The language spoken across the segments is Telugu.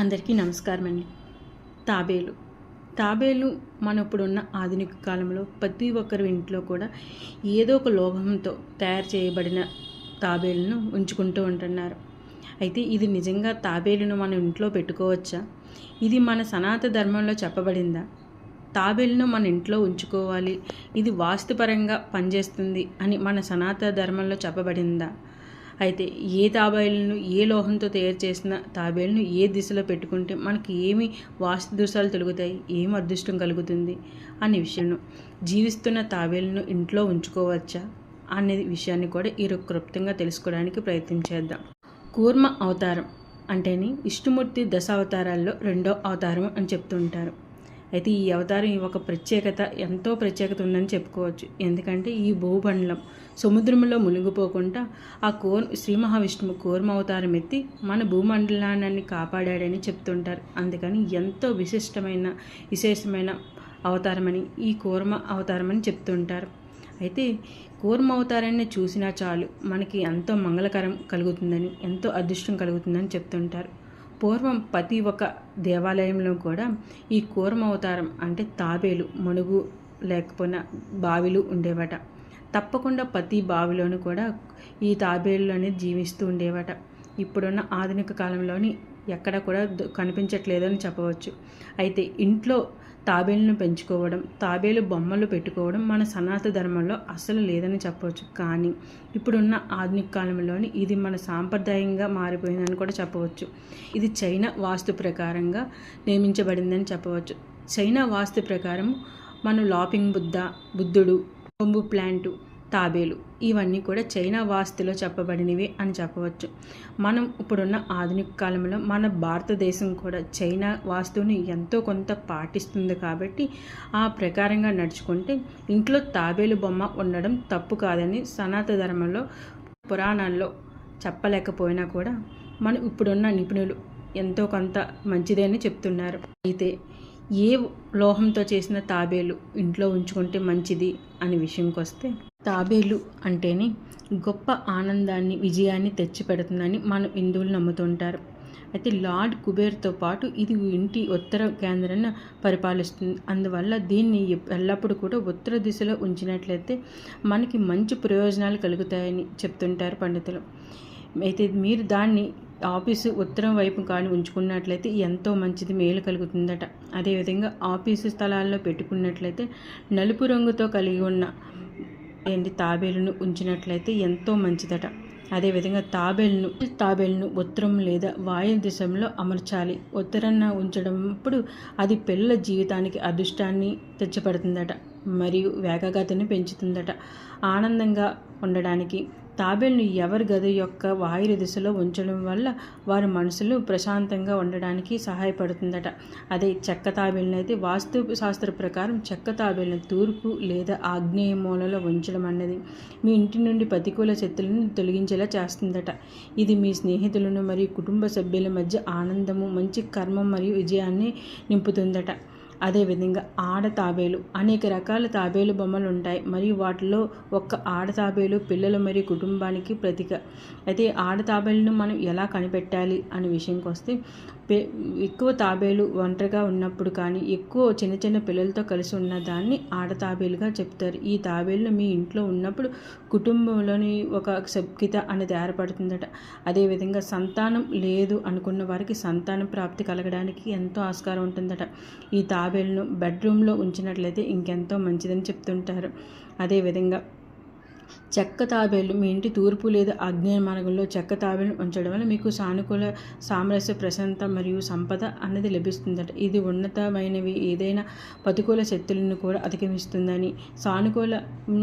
అందరికీ నమస్కారం అండి తాబేలు. తాబేలు మన ఇప్పుడున్న ఆధునిక కాలంలో ప్రతి ఒక్కరి ఇంట్లో కూడా ఏదో ఒక లోహంతో తయారు చేయబడిన తాబేలును ఉంచుకుంటూ ఉంటున్నారు. అయితే ఇది నిజంగా తాబేలును మన ఇంట్లో పెట్టుకోవచ్చా? ఇది మన సనాత ధర్మంలో చెప్పబడిందా? తాబేలును మన ఇంట్లో ఉంచుకోవాలి. ఇది వాస్తుపరంగా పనిచేస్తుంది అని మన సనాతన ధర్మంలో చెప్పబడిందా? అయితే ఏ తాబేలును ఏ లోహంతో తయారు చేసిన తాబేలును ఏ దిశలో పెట్టుకుంటే మనకి ఏమి వాస్తు దోషాలు తొలుగుతాయి ఏమి అదృష్టం కలుగుతుంది అనే విషయం జీవిస్తున్న తాబేలును ఇంట్లో ఉంచుకోవచ్చా అనే విషయాన్ని కూడా ఈరు క్లుప్తంగా తెలుసుకోవడానికి ప్రయత్నం చేద్దాం. కూర్మ అవతారం అంటేని విష్ణుమూర్తి దశ అవతారాల్లో రెండో అవతారం అని చెప్తుంటారు. అయితే ఈ అవతారం ఒక ప్రత్యేకత ఎంతో ప్రత్యేకత ఉందని చెప్పుకోవచ్చు. ఎందుకంటే ఈ భూబండలం సముద్రంలో మునిగిపోకుండా ఆ కోర్ శ్రీ మహావిష్ణువు కోర్మ అవతారం ఎత్తి మన భూమండలాన్ని కాపాడాడని చెప్తుంటారు. అందుకని ఎంతో విశిష్టమైన విశేషమైన అవతారమని ఈ కోర్మ అవతారమని చెప్తుంటారు. అయితే కూర్మ అవతారాన్ని చూసినా చాలు మనకి ఎంతో మంగళకరం కలుగుతుందని ఎంతో అదృష్టం కలుగుతుందని చెప్తుంటారు. పూర్వం ప్రతి ఒక్క దేవాలయంలో కూడా ఈ కూర్మ అవతారం అంటే తాబేలు మణుగు లేకపోయినా బావిలు ఉండేవట. తప్పకుండా ప్రతి బావిలోనూ కూడా ఈ తాబేలులోనే అనేది జీవిస్తూ ఉండేవట. ఇప్పుడున్న ఆధునిక కాలంలోని ఎక్కడ కూడా కనిపించట్లేదని చెప్పవచ్చు. అయితే ఇంట్లో తాబేలును పెంచుకోవడం తాబేలు బొమ్మలు పెట్టుకోవడం మన సనాత ధర్మంలో అసలు లేదని చెప్పవచ్చు. కానీ ఇప్పుడున్న ఆధునిక కాలంలోని ఇది మన సాంప్రదాయంగా మారిపోయిందని కూడా చెప్పవచ్చు. ఇది చైనా వాస్తు ప్రకారంగా నియమించబడిందని చెప్పవచ్చు. చైనా వాస్తు ప్రకారం మనం లాపింగ్ బుద్ధ బుద్ధుడు బొంబు ప్లాంటు తాబేలు ఇవన్నీ కూడా చైనా వాస్తులో చెప్పబడినవి అని చెప్పవచ్చు. మనం ఇప్పుడున్న ఆధునిక కాలంలో మన భారతదేశం కూడా చైనా వాస్తువుని ఎంతో కొంత పాటిస్తుంది కాబట్టి ఆ ప్రకారంగా నడుచుకుంటే ఇంట్లో తాబేలు బొమ్మ ఉండడం తప్పు కాదని సనాతన ధర్మంలో పురాణాల్లో చెప్పలేకపోయినా కూడా మనం ఇప్పుడున్న నిపుణులు ఎంతో కొంత మంచిదని చెప్తున్నారు. అయితే ఏ లోహంతో చేసిన తాబేలు ఇంట్లో ఉంచుకుంటే మంచిది అనే విషయంకి వస్తే తాబేలు అంటేనే గొప్ప ఆనందాన్ని విజయాన్ని తెచ్చిపెడుతుందని మన హిందువులు నమ్ముతుంటారు. అయితే లార్డ్ కుబేర్తో పాటు ఇది ఇంటి ఉత్తర కేంద్రాన్ని పరిపాలిస్తుంది. అందువల్ల దీన్ని ఎల్లప్పుడూ కూడా ఉత్తర దిశలో ఉంచినట్లయితే మనకి మంచి ప్రయోజనాలు కలుగుతాయని చెప్తుంటారు పండితులు. అయితే మీరు దాన్ని ఆఫీసు ఉత్తరం వైపు కానీ ఉంచుకున్నట్లయితే ఎంతో మంచిది మేలు కలుగుతుందట. అదేవిధంగా ఆఫీసు స్థలాల్లో పెట్టుకున్నట్లయితే నలుపు రంగుతో కలిగి ఉన్న ఏంటి? తాబేలును ఉంచినట్లయితే ఎంతో మంచిదట. అదేవిధంగా తాబేలును తాబేలును ఉత్తరం లేదా వాయు దిశంలో అమర్చాలి. ఉత్తరాన్న ఉంచడంప్పుడు అది పిల్లల జీవితానికి అదృష్టాన్ని తెచ్చిపడుతుందట మరియు వేగగతిని పెంచుతుందట. ఆనందంగా ఉండడానికి తాబేలును ఎవరి గది యొక్క వాయుర దిశలో ఉంచడం వల్ల వారి మనసులు ప్రశాంతంగా ఉండడానికి సహాయపడుతుందట. అదే చెక్క తాబేల్ని అయితే వాస్తు శాస్త్ర ప్రకారం చెక్క తాబేల్ని తూర్పు లేదా ఆగ్నేయ మూలలో ఉంచడం అన్నది మీ ఇంటి నుండి ప్రతికూల శక్తులను తొలగించేలా చేస్తుందట. ఇది మీ స్నేహితులను మరియు కుటుంబ సభ్యుల మధ్య ఆనందము మంచి కర్మ మరియు విజయాన్ని నింపుతుందట. అదేవిధంగా ఆడ తాబేలు. అనేక రకాల తాబేలు బొమ్మలు ఉంటాయి. మరియు వాటిలో ఒక్క ఆడ తాబేలు పిల్లలు మరియు కుటుంబానికి ప్రతీక. అయితే ఆడ తాబేలును మనం ఎలా కనిపెట్టాలి అనే విషయంకి వస్తే ఎక్కువ తాబేలు ఒంటరిగా ఉన్నప్పుడు కానీ ఎక్కువ చిన్న చిన్న పిల్లలతో కలిసి ఉన్న దాన్ని ఆడ తాబేలుగా చెప్తారు. ఈ తాబేలు మీ ఇంట్లో ఉన్నప్పుడు కుటుంబంలోని ఒక సభ్యత అనేది ఏర్పడుతుందట. అదేవిధంగా సంతానం లేదు అనుకున్న వారికి సంతానం ప్రాప్తి కలగడానికి ఎంతో ఆస్కారం ఉంటుందట. ఈ తాబేలును బెడ్రూమ్లో ఉంచినట్లయితే ఇంకెంతో మంచిదని చెప్తుంటారు. అదేవిధంగా చెక్క తాబేలు మీ ఇంటి తూర్పు లేదా ఆగ్నేయ మార్గంలో చెక్క తాబేలు ఉంచడం వల్ల మీకు సానుకూల సామరస్య ప్రశాంత మరియు సంపద అన్నది లభిస్తుందట. ఇది ఉన్నతమైనవి ఏదైనా ప్రతికూల శక్తులను కూడా అధిగమిస్తుందని సానుకూల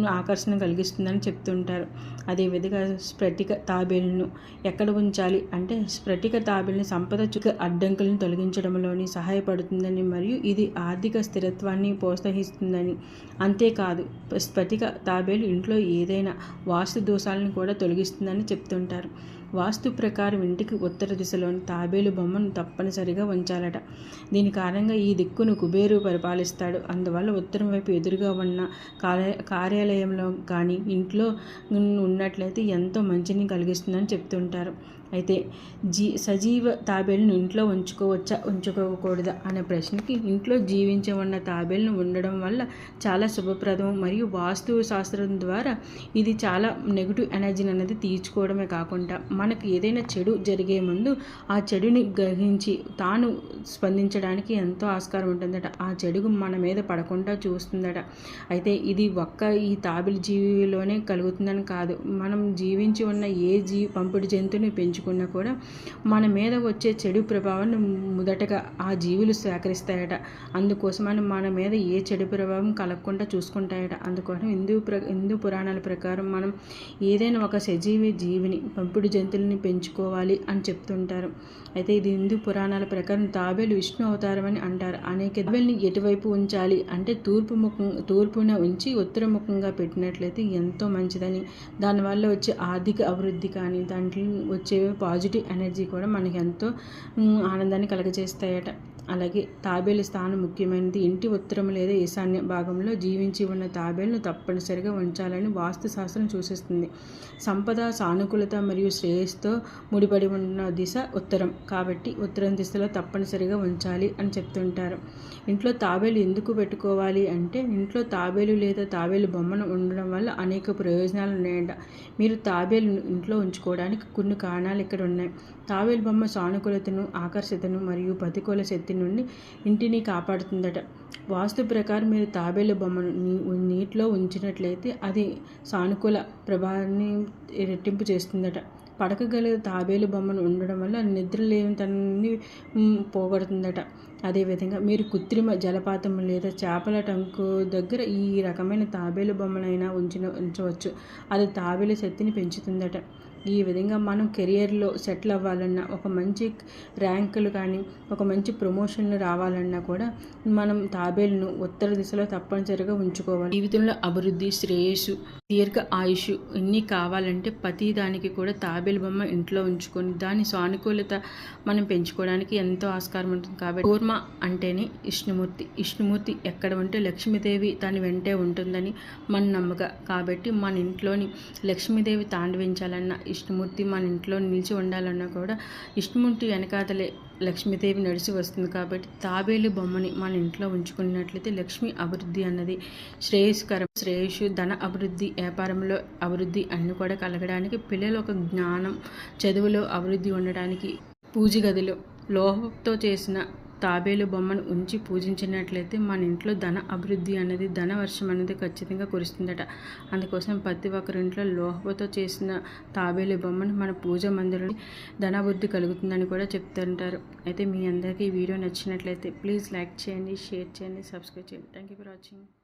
ఆకర్షణ కలిగిస్తుందని చెప్తుంటారు. అదేవిధంగా స్ఫటిక తాబేలును ఎక్కడ ఉంచాలి అంటే స్ఫటిక తాబేలుని సంపద చుక్క అడ్డంకులను తొలగించడంలోని సహాయపడుతుందని మరియు ఇది ఆర్థిక స్థిరత్వాన్ని ప్రోత్సహిస్తుందని. అంతేకాదు స్ఫటిక తాబేలు ఇంట్లో ఏదైనా వాస్తు దోషాలను కూడా తొలగిస్తుందని చెప్తుంటారు. వాస్తు ప్రకారం ఇంటికి ఉత్తర దిశలోని తాబేలు బొమ్మను తప్పనిసరిగా ఉంచాలట. దీని కారణంగా ఈ దిక్కును కుబేరు పరిపాలిస్తాడు. అందువల్ల ఉత్తరం వైపు ఎదురుగా ఉన్న కార్య కార్యాలయంలో కానీ ఇంట్లో ఉన్నట్లయితే ఎంతో మంచిని కలిగిస్తుందని చెప్తుంటారు. అయితే జీ సజీవ తాబేలును ఇంట్లో ఉంచుకోవచ్చా ఉంచుకోకూడదా అనే ప్రశ్నకి ఇంట్లో జీవించి ఉన్న తాబేలును ఉండడం వల్ల చాలా శుభప్రదం మరియు వాస్తు శాస్త్రం ద్వారా ఇది చాలా నెగిటివ్ ఎనర్జీని అనేది తీర్చుకోవడమే కాకుండా మనకు ఏదైనా చెడు జరిగే ముందు ఆ చెడుని గ్రహించి తాను స్పందించడానికి ఎంతో ఆస్కారం ఉంటుందట. ఆ చెడుగు మన మీద పడకుండా చూస్తుందట. అయితే ఇది ఒక్క ఈ తాబేలు జీవిలోనే కలుగుతుందని కాదు. మనం జీవించి ఉన్న ఏ జీవి పంపుడు జంతువుని పెంచు పెంచుకున్నా కూడా మన మీద వచ్చే చెడు ప్రభావాన్ని మొదటగా ఆ జీవులు సేకరిస్తాయట. అందుకోసమని మన మీద ఏ చెడు ప్రభావం కలగకుండా చూసుకుంటాయట. అందుకోసం హిందూ ప్ర హిందూ పురాణాల ప్రకారం మనం ఏదైనా ఒక సజీవి జీవిని పంపుడు జంతువులని పెంచుకోవాలి అని చెప్తుంటారు. అయితే ఇది హిందూ పురాణాల ప్రకారం తాబేలు విష్ణు అవతారం అని అంటారు. అనేక తాబేల్ని ఎటువైపు ఉంచాలి అంటే తూర్పు ముఖం తూర్పున ఉంచి ఉత్తర ముఖంగా పెట్టినట్లయితే ఎంతో మంచిదని. దానివల్ల వచ్చే ఆర్థిక అభివృద్ధి కానీ దాంట్లో వచ్చే పాజిటివ్ ఎనర్జీ కూడా మనకి ఎంతో ఆనందాన్ని కలగజేస్తాయట. అలాగే తాబేలు స్థానం ముఖ్యమైనది. ఇంటి ఉత్తరం లేదా ఈశాన్య భాగంలో జీవించి ఉన్న తాబేలును తప్పనిసరిగా ఉంచాలని వాస్తు శాస్త్రం సూచిస్తుంది. సంపద సానుకూలత మరియు శ్రేయస్తో ముడిపడి ఉన్న దిశ ఉత్తరం. కాబట్టి ఉత్తరం దిశలో తప్పనిసరిగా ఉంచాలి అని చెప్తుంటారు. ఇంట్లో తాబేలు ఎందుకు పెట్టుకోవాలి అంటే ఇంట్లో తాబేలు లేదా తాబేలు బొమ్మను ఉండడం వల్ల అనేక ప్రయోజనాలు ఉన్నాయంట. మీరు తాబేలు ఇంట్లో ఉంచుకోవడానికి కొన్ని కారణాలు ఇక్కడ ఉన్నాయి. తాబేలు బొమ్మ సానుకూలతను ఆకర్షితను మరియు ప్రతికూల శక్తిని నుండి ఇంటిని కాపాడుతుందట. వాస్తు ప్రకారం మీరు తాబేలు బొమ్మను నీటిలో ఉంచినట్లయితే అది సానుకూల ప్రభావాన్ని రెట్టింపు చేస్తుందట. పడకగల తాబేలు బొమ్మను ఉండడం వల్ల నిద్ర లేనితనాన్ని పోగొడుతుందట. అదేవిధంగా మీరు కృత్రిమ జలపాతం లేదా చేపల టంకు దగ్గర ఈ రకమైన తాబేలు బొమ్మలైనా ఉంచిన ఉంచవచ్చు. అది తాబేలు శక్తిని పెంచుతుందట. ఈ విధంగా మనం కెరియర్లో సెటిల్ అవ్వాలన్నా ఒక మంచి ర్యాంకులు కానీ ఒక మంచి ప్రమోషన్లు రావాలన్నా కూడా మనం తాబేలును ఉత్తర దిశలో తప్పనిసరిగా ఉంచుకోవాలి. జీవితంలో అభివృద్ధి శ్రేయస్సు దీర్ఘ ఆయుష్ ఇన్ని కావాలంటే ప్రతి దానికి కూడా తాబేలు బొమ్మ ఇంట్లో ఉంచుకొని దాని సానుకూలత మనం పెంచుకోవడానికి ఎంతో ఆస్కారం ఉంటుంది. కాబట్టి కూర్మ అంటేనే విష్ణుమూర్తి. విష్ణుమూర్తి ఎక్కడ ఉంటే లక్ష్మీదేవి దాని వెంటే ఉంటుందని మన నమ్మక. కాబట్టి మన ఇంట్లోని లక్ష్మీదేవి తాండవించాలన్నా ఇష్టమూర్తి మన ఇంట్లో నిలిచి ఉండాలన్నా కూడా ఇష్టమూర్తి వెనకాతలే లక్ష్మీదేవి నడిచి వస్తుంది కాబట్టి తాబేలు బొమ్మని మన ఇంట్లో ఉంచుకున్నట్లయితే లక్ష్మి అభివృద్ధి అన్నది శ్రేయస్కరం శ్రేయస్సు ధన అభివృద్ధి వ్యాపారంలో అభివృద్ధి అన్ని కూడా కలగడానికి పిల్లలు ఒక జ్ఞానం చదువులో అభివృద్ధి ఉండడానికి పూజ గదిలో లోహంతో చేసిన తాబేలు బొమ్మను ఉంచి పూజించినట్లయితే మన ఇంట్లో ధన అభివృద్ధి అనేది ధన వర్షం అనేది ఖచ్చితంగా కురుస్తుందట. అందుకోసం ప్రతి ఒక్కరింట్లో ఇంట్లో చేసిన తాబేలు బొమ్మను మన పూజ మందిరం ధనాభివృద్ధి కలుగుతుందని కూడా చెప్తుంటారు. అయితే మీ అందరికీ ఈ వీడియో నచ్చినట్లయితే ప్లీజ్ లైక్ చేయండి షేర్ చేయండి సబ్స్క్రైబ్ చేయండి. Thank you for watching